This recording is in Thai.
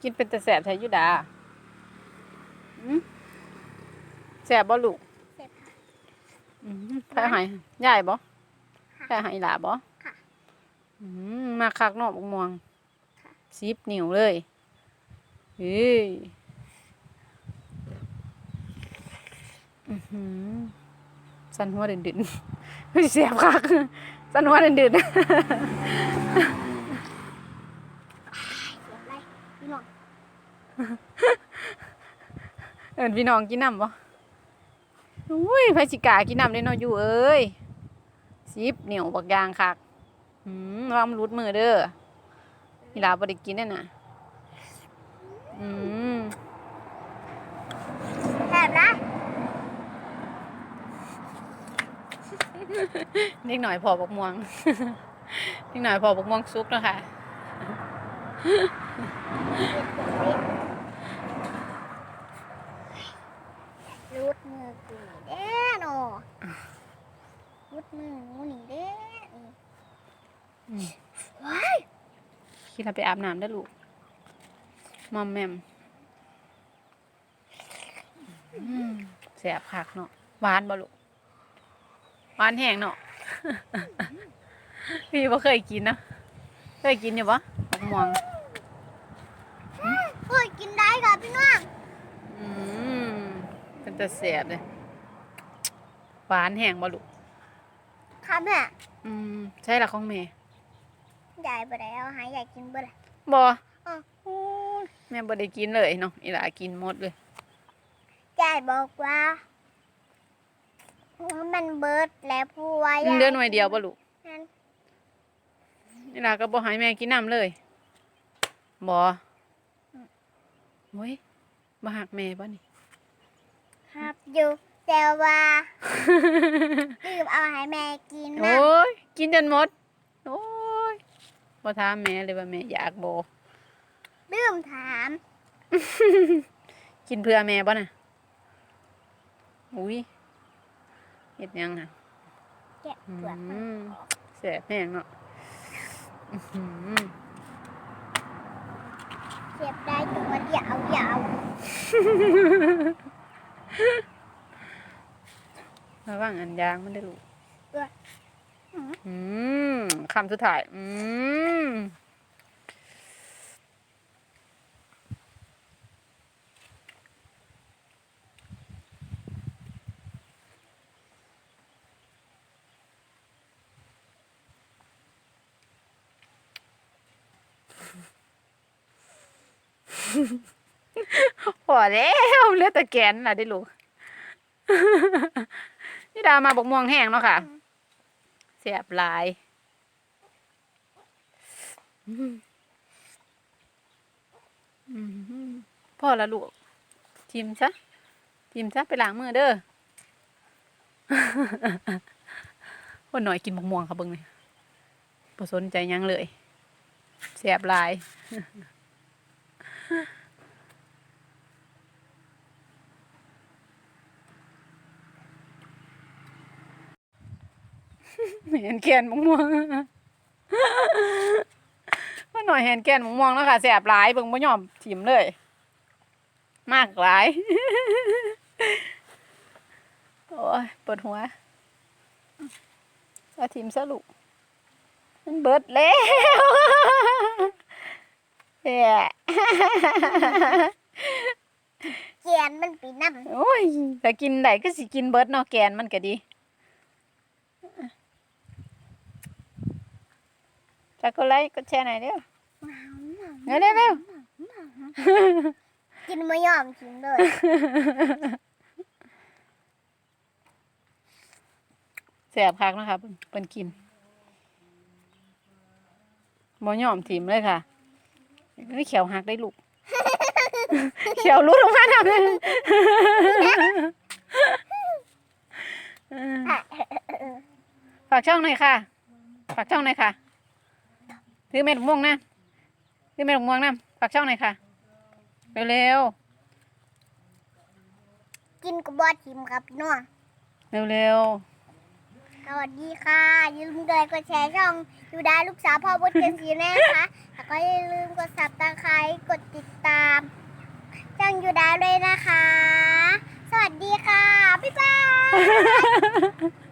กินเป็นแต่แสบแท้อยุดาอืมแสบบ่ลูกเสร็จค่ะอืมแพ้หายยายบ่แพ้หายหลาบ่ค่ะอืมมาคักเนอกบกม่วงค่ะสิบนิ้วเลยเฮ้ยอื้อหือสันหัวเด่นเด่นๆเฮ้ยเสียบคักสันหัวเด่นเด่นๆ เสียบไรพี่น้อง เอิน พี่น้องกินน้ำบ่อุ้ยไผสิกล้ากินน้ำได้เนาะอยู่เอ้ยสิบเหนียวบักยางคักอืมระวางมันรุดมือเด้ออีหลาบ่ได้กินแน่น่ะอืมแซ่บนะเล็กหน่อยพอบักม่วงเล็กหน่อยพอบักม่วงซุปเนาะค่ะ รูดมือกูนี่เด้อโนรูดมือหนูนี่เด้อนี่อืมว้ายคิดเราไปอาบน้ำได้อลูกมอมแมมอืมแสบคักเนาะหวานบ่ลูกหวานแห้งเนาะ พี่บ่เคยกินนะ เคยกินอยู่ปะบักม่วง เฮ้ยกินได้ค่ะพี่น้อง อืมเป็น แต่แสบเลยหวานแห้งบ่ลูกครับแม่อืมใช่ละของแม่ยายไปแล้วหายยายกินเบ่ละบ่อ้าว โอ้ยแม่บ่ได้กินเลยเนาะอีหลากินหมดเลย ยายบอกว่ามันเบิดแล้วผู้ว่ายายเดือนหน่วยเดียวบ่ลูกนั่นอีหลาก็บ่ให้แม่กินน้ำเลยบ่โอ้ยบ่หักแม่บ่นี่ครับ อยู่ แต่ว่าลืมเอาให้แม่กินนะโอ้ยกินจนหมด โอ้ยบ่ถามแม่เลยว่าแม่อยากบ่ลืมถาม กินเพื่อแม่บ่น่ะอุ้ยเฮ็ดหยังน่ะแกะอืเปลือกมันมแซ่บแห้งเนาะอื้อหือเสียบได้ตัวยาวยาว ระวังอันยางมันได้อลูกอืมอืมคำสุดท้าย อืมพอแล้วเหลือแต่แกนล่ะได้อลูกนี่ ดามาบกม่วงแห้งเนาะค่ะเสียบหลายพ่อละลูกทิมซะทิมซะไปล้างมือเด้อคนหน่อยกินบกม่วงค่ะเบิ่งเลยบ่สนใจยังเลยเสียบลาย เห็นแกนมะม่วงว่าหน่อยเห็นแกนมะม่วงแล้วค่ะแสบหลายเบิ่งบ่ยอมถิ่มเลย มากหลาย โอ้ยปวดหัวเอาถิ่มซะลูกมันเบิดแล้วแย่เกียนมันปีน้ำโอ้ยถ้ากินได้ก็สิกินเบิดเนาะแกนมันก็ดี จักก็ไลค์ก็แชร์หน่อยเด้อเร็วเร็วเร็วกินไม่ยอมกินเลยแสบคักนะคะเพิ่นเพิ่นกินบ่ยอมถิ่มเลยค่ะนี่เขียวหักได้ลูกเขียวรุดลงมาทำเลยเออฝากช่องหน่อยค่ะ ฝากช่องหน่อยค่ะ ถือเม็ดมะม่วงนะถือเม็ดมะม่วงนะฝากช่องหน่อยค่ะ เร็วกินกับบอทิมครับพี่น้องๆเร็วๆสวัสดีค่ะอย่าลืมกดไลค์กดแชร์ช่องยูดาลูกสาวพ่อบุตรกันสีนะคะแล้วก็อย่าลืมกดสับตะไคร้กดติดตามช่องยูดาด้วยนะคะ สวัสดีค่ะบ๊ายบาย